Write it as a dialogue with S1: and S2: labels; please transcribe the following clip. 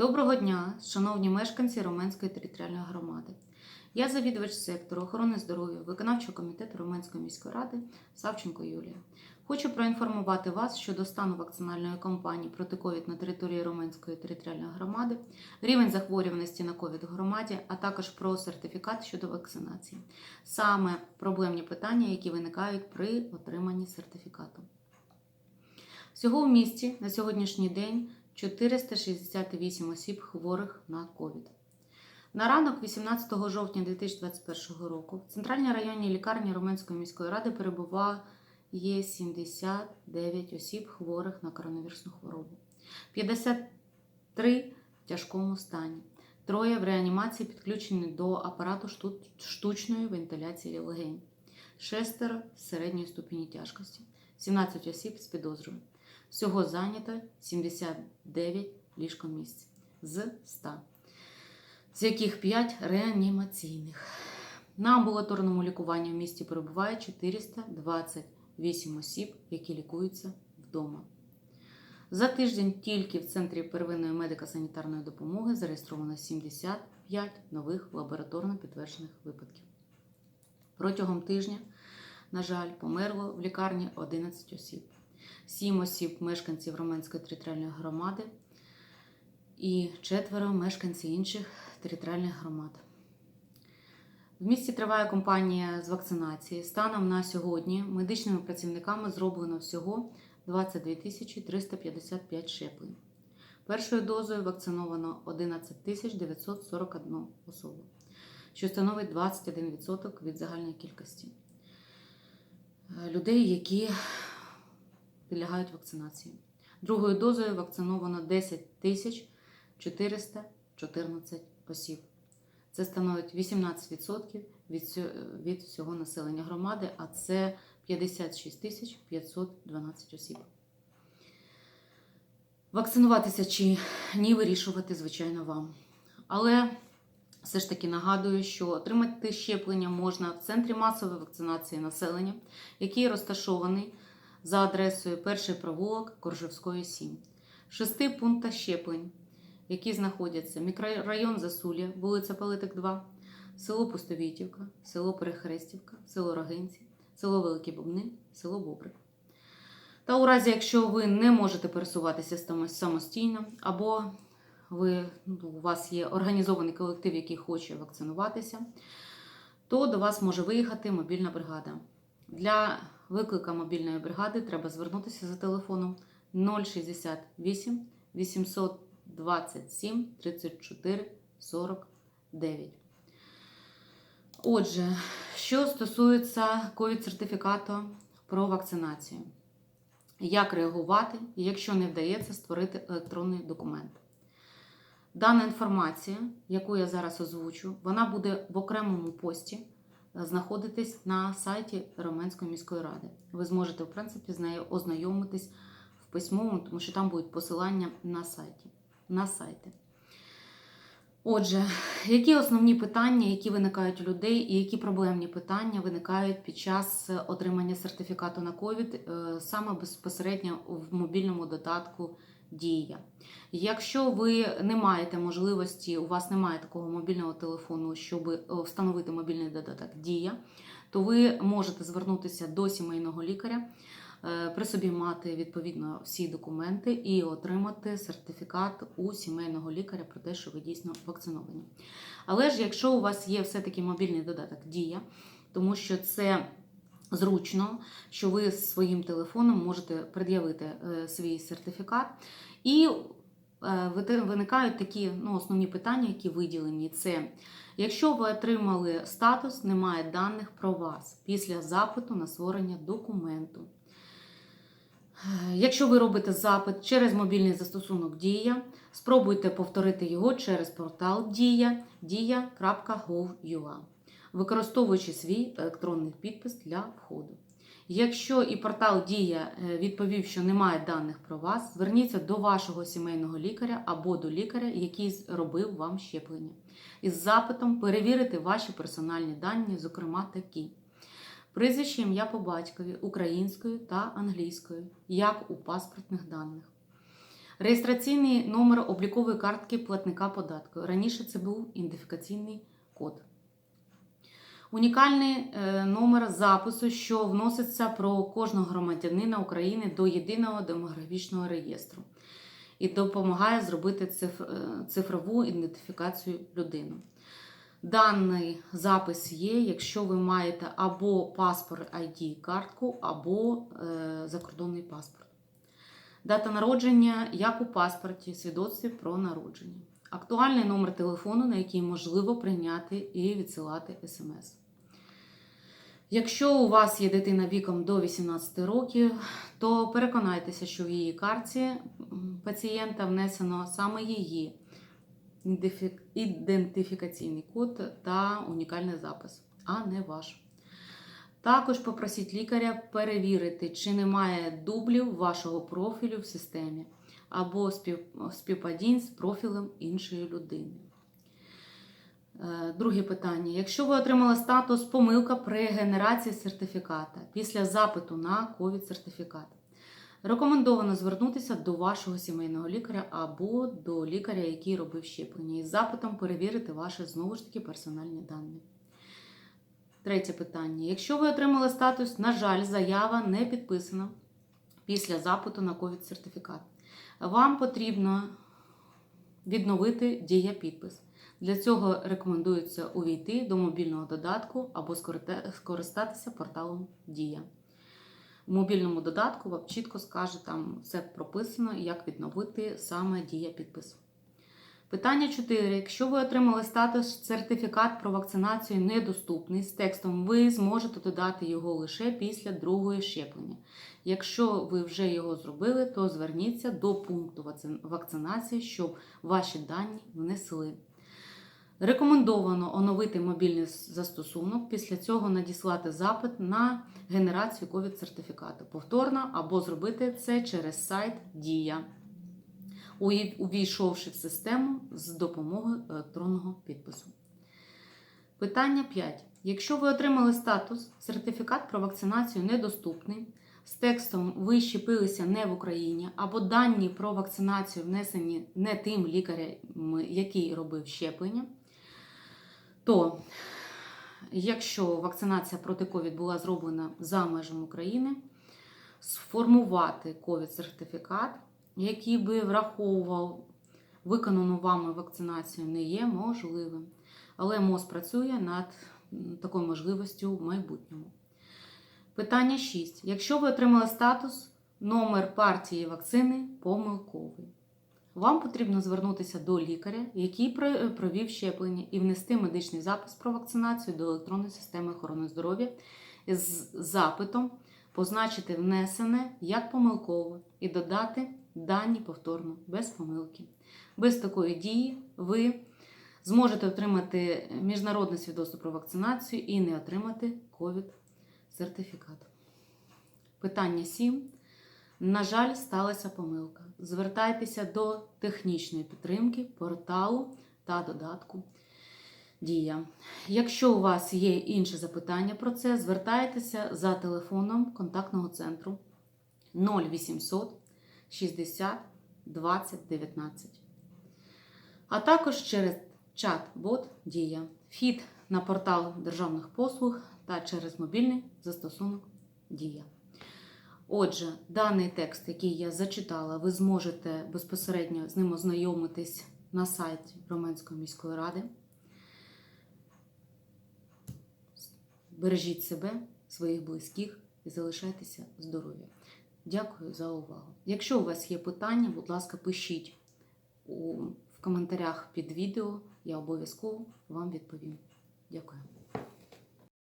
S1: Доброго дня, шановні мешканці Роменської територіальної громади. Я завідувач сектору охорони здоров'я виконавчого комітету Роменської міської ради Савченко Юлія. Хочу проінформувати вас щодо стану вакцинальної кампанії проти ковід на території Роменської територіальної громади, рівень захворюваності на ковід в громаді, а також про сертифікат щодо вакцинації. Саме проблемні питання, які виникають при отриманні сертифікату. Всього в місті на сьогоднішній день 468 осіб хворих на ковід. На ранок 18 жовтня 2021 року в центральній районній лікарні Роменської міської ради перебуває 79 осіб хворих на коронавірусну хворобу, 53 в тяжкому стані. Троє в реанімації підключені до апарату штучної вентиляції легень, шестеро з середньої ступені тяжкості, 17 осіб з підозрою. Всього зайнято 79 ліжкомісць з 100, з яких 5 реанімаційних. На амбулаторному лікуванні в місті перебуває 428 осіб, які лікуються вдома. За тиждень тільки в Центрі первинної медико-санітарної допомоги зареєстровано 75 нових лабораторно підтверджених випадків. Протягом тижня, на жаль, померло в лікарні 11 осіб. 7 осіб мешканців Роменської територіальної громади і четверо мешканців інших територіальних громад. В місті триває кампанія з вакцинації. Станом на сьогодні медичними працівниками зроблено всього 22 355 щеплень. Першою дозою вакциновано 11 941 особу, що становить 21% від загальної кількості е, людей, які підлягають вакцинації. Другою дозою вакциновано 10 тисяч 414 осіб. Це становить 18% від, всього населення громади, а це 56 тисяч 512 осіб. Вакцинуватися чи ні, вирішувати, звичайно, вам. Але все ж таки нагадую, що отримати щеплення можна в центрі масової вакцинації населення, який розташований за адресою Перший провулок Коржевської 7. В шести пунктах щеплень, які знаходяться мікрорайон Засулля, вулиця Палитик 2, село Пустовітівка, село Перехрестівка, село Рогинці, село Великі Бубни, село Бобрик. Та у разі, якщо ви не можете пересуватися самостійно, або ви, ну, у вас є організований колектив, який хоче вакцинуватися, то до вас може виїхати мобільна бригада. Для виклика мобільної бригади треба звернутися за телефоном 068 827 34 49. Отже, що стосується ковід-сертифікату про вакцинацію, як реагувати, якщо не вдається створити електронний документ? Дана інформація, яку я зараз озвучу, вона буде в окремому пості знаходитись на сайті Роменської міської ради. Ви зможете, в принципі, з нею ознайомитись в письмовому, тому що там будуть посилання на сайті. На сайти. Отже, які основні питання, які виникають у людей, і які проблемні питання виникають під час е, отримання сертифікату на ковід е, саме безпосередньо в мобільному додатку Дія. Якщо ви не маєте можливості, у вас немає такого мобільного телефону, щоб е, встановити мобільний додаток Дія, то ви можете звернутися до сімейного лікаря, е, при собі мати відповідно всі документи і отримати сертифікат у сімейного лікаря про те, що ви дійсно вакциновані. Але ж якщо у вас є все-таки мобільний додаток Дія, тому що це зручно, що ви своїм телефоном можете пред'явити е, свій сертифікат. І е, виникають такі ну, основні питання, які виділені. Це якщо ви отримали статус, немає даних про вас після запиту на створення документу. Якщо ви робите запит через мобільний застосунок Дія, спробуйте повторити його через портал Дія dia.gov.ua, використовуючи свій електронний підпис для входу. Якщо і портал Дія е, відповів, що немає даних про вас, зверніться до вашого сімейного лікаря або до лікаря, який робив вам щеплення, із запитом перевірити ваші персональні дані, зокрема такі: прізвище ім'я по батькові українською та англійською, як у паспортних даних. Реєстраційний номер облікової картки платника податку. Раніше це був ідентифікаційний код. Унікальний е, номер запису, що вноситься про кожного громадянина України до єдиного демографічного реєстру і допомагає зробити е, цифрову ідентифікацію людини. Даний запис є, якщо ви маєте або паспорт ID картку, або е, закордонний паспорт. Дата народження, як у паспорті, свідоцтві про народження. Актуальний номер телефону, на який можливо прийняти і відсилати смс. Якщо у вас є дитина віком до 18 років, то переконайтеся, що в її картці м, пацієнта внесено саме її ідентифікаційний код та унікальний запис, а не ваш. Також попросіть лікаря перевірити, чи немає дублів вашого профілю в системі або співпадінь з профілем іншої людини. Е, Друге питання. Якщо ви отримали статус помилка при генерації сертифіката після запиту на COVID-сертифікат, рекомендовано звернутися до вашого сімейного лікаря або до лікаря, який робив щеплення, із запитом перевірити ваші знову ж таки персональні дані. Третє питання. Якщо ви отримали статус, на жаль, заява не підписана після запиту на COVID-сертифікат. Вам потрібно відновити дія підпис. Для цього рекомендується увійти до мобільного додатку або скористатися порталом Дія. У мобільному додатку вам чітко скаже, там все прописано, як відновити саме дія підпис. Питання 4. Якщо ви отримали статус сертифікат про вакцинацію недоступний з текстом, ви зможете додати його лише після другої щеплення. Якщо ви вже його зробили, то зверніться до пункту вакцинації, щоб ваші дані внесли. Рекомендовано оновити мобільний застосунок, після цього надіслати запит на генерацію COVID-сертифікату повторно або зробити це через сайт Дія, увійшовши в систему з допомогою електронного підпису. Питання 5. Якщо ви отримали статус сертифікат про вакцинацію недоступний, з текстом ви щепилися не в Україні, або дані про вакцинацію внесені не тим лікарем, який робив щеплення, то якщо вакцинація проти COVID була зроблена за межами України, сформувати COVID-сертифікат, який би враховував виконану вами вакцинацію, не є можливим. Але МОЗ працює над такою можливістю в майбутньому. Питання 6. Якщо ви отримали статус, номер партії вакцини помилковий. Вам потрібно звернутися до лікаря, який провів щеплення, і внести медичний запис про вакцинацію до електронної системи охорони здоров'я з запитом позначити внесене як помилкове і додати дані повторно, без помилки. Без такої дії ви зможете отримати міжнародне свідоцтво про вакцинацію і не отримати COVID-сертифікат. Питання 7. На жаль, сталася помилка. Звертайтеся до технічної підтримки, порталу та додатку Дія. Якщо у вас є інші запитання про це, звертайтеся за телефоном контактного центру 0800 60 20 19. А також через чат-бот Дія, вхід на портал державних послуг та через мобільний застосунок Дія. Отже, даний текст, який я зачитала, ви зможете безпосередньо з ним ознайомитись на сайті Роменської міської ради. Бережіть себе, своїх близьких і залишайтеся здорові. Дякую за увагу. Якщо у вас є питання, будь ласка, пишіть в коментарях під відео, я обов'язково вам відповім. Дякую.